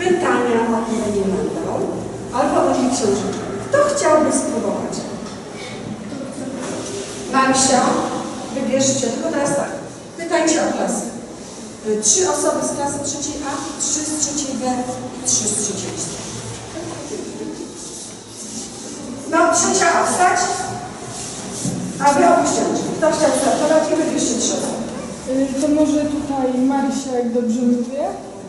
pytania o ile nie będą, albo o jej książeczkę. Kto chciałby spróbować? Marysia, wybierzcie, tylko teraz tak. Pytajcie o klasę. Y, Trzy osoby z klasy trzeciej A, trzy z trzeciej B i trzy z trzeciej C. No, trzecia A wstać, a wy opuściąć. Kto chciał startować i wybierzcie trzy osoby. Y, To może tutaj Marysia, jak dobrze mówię.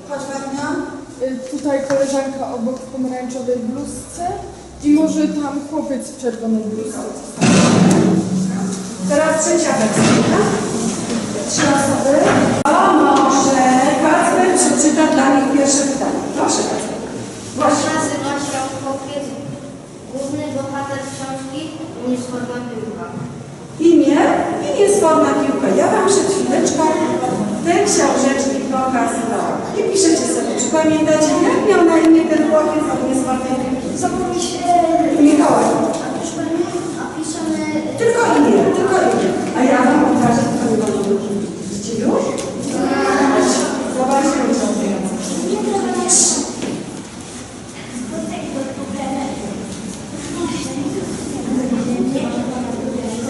Chodź Marina. Y, Tutaj koleżanka obok w pomarańczowej bluzce. I może tam chłopiec w czerwonej bluzce. Teraz trzecia wersja. Trzy osoby. Pamiętacie, jak miał na imię ten chłopiec od? Zapomnieliśmy... Mikołaj. Tylko imię, tylko imię. A ja Wam pokażę, tylko nie mam drugi. Widzicie już? Zobaczcie, co jest.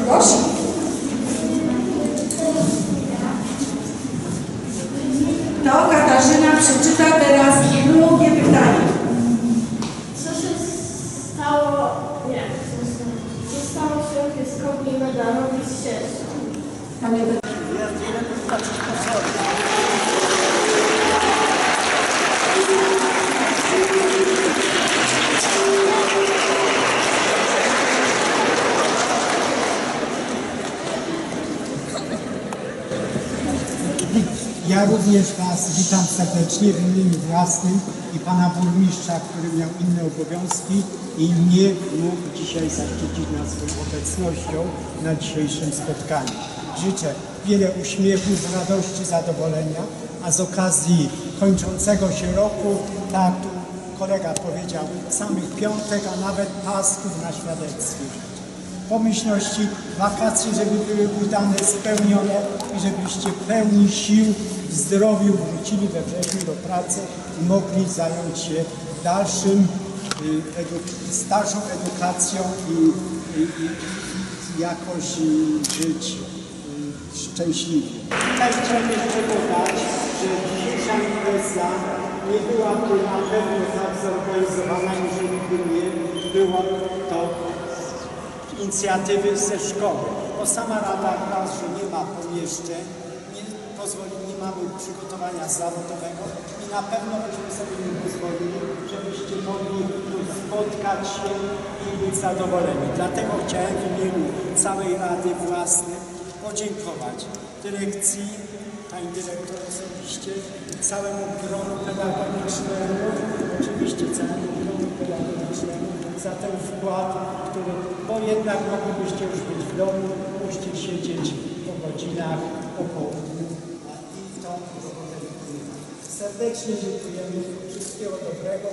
Proszę. To przeczyta teraz drugie pytanie. Co się stało, nie, co stało się pieskowi medalowi z sierścią? Ja również Was witam serdecznie w imieniu własnym i Pana Burmistrza, który miał inne obowiązki i nie mógł dzisiaj zaszczycić nas swoją obecnością na dzisiejszym spotkaniu. Życzę wiele uśmiechów, radości, zadowolenia, a z okazji kończącego się roku, tak kolega powiedział, samych piątek, a nawet pasków na świadectwie pomyślności, wakacje, żeby były udane, spełnione i żebyście pełni sił, w zdrowiu wrócili we wrześniu do pracy i mogli zająć się dalszym, y, edu- z dalszą edukacją i, i, i jakoś y, żyć y, szczęśliwie. Chciałem jeszcze dodać, że dzisiejsza impreza nie byłaby na pewno tak zorganizowana, jeżeli by nie było to inicjatywy ze szkoły, bo sama Rada raz, że nie ma pomieszczeń, nie, pozwoli, nie mamy przygotowania zawodowego i na pewno byśmy sobie nie pozwolili, żebyście mogli spotkać się i być zadowoleni. Dlatego chciałem w imieniu całej Rady własnej podziękować dyrekcji, pani dyrektor osobiście, całemu gronu pedagogicznemu, oczywiście całemu gronu pedagogicznemu za ten wkład, który, bo jednak moglibyście już być w domu, musicie siedzieć po godzinach, po południu. A i to serdecznie dziękujemy, wszystkiego dobrego.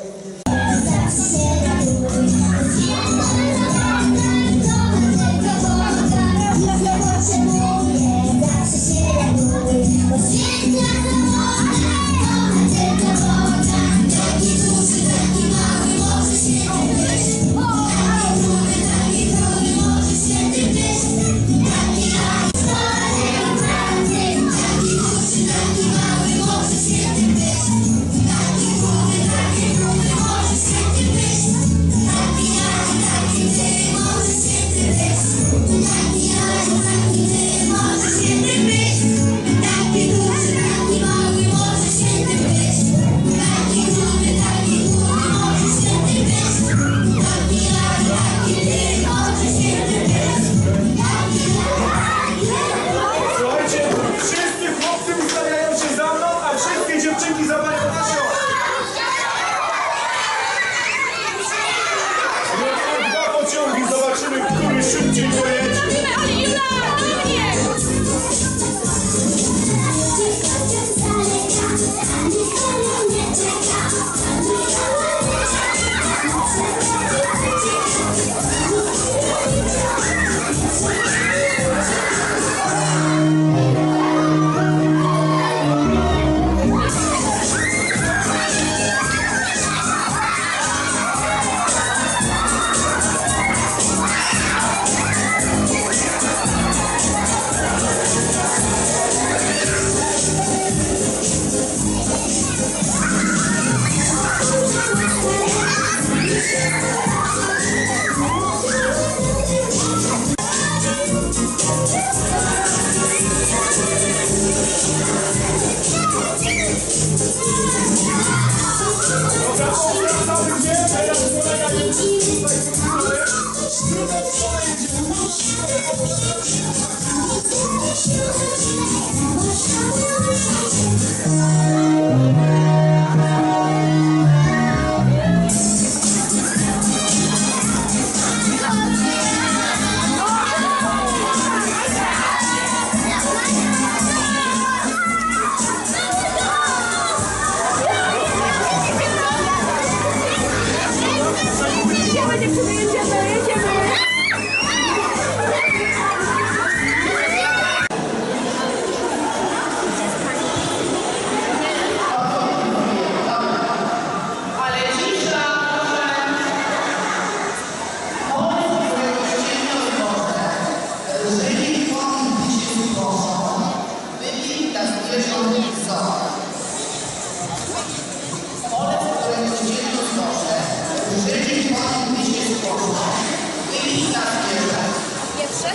Pierwszy?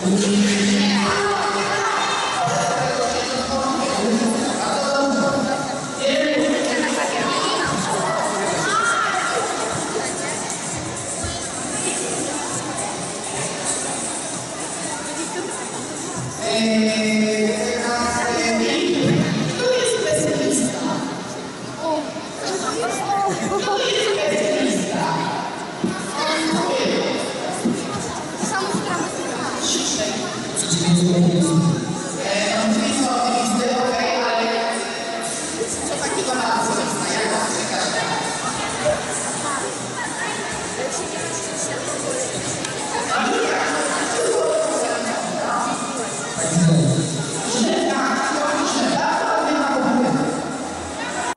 Thank you.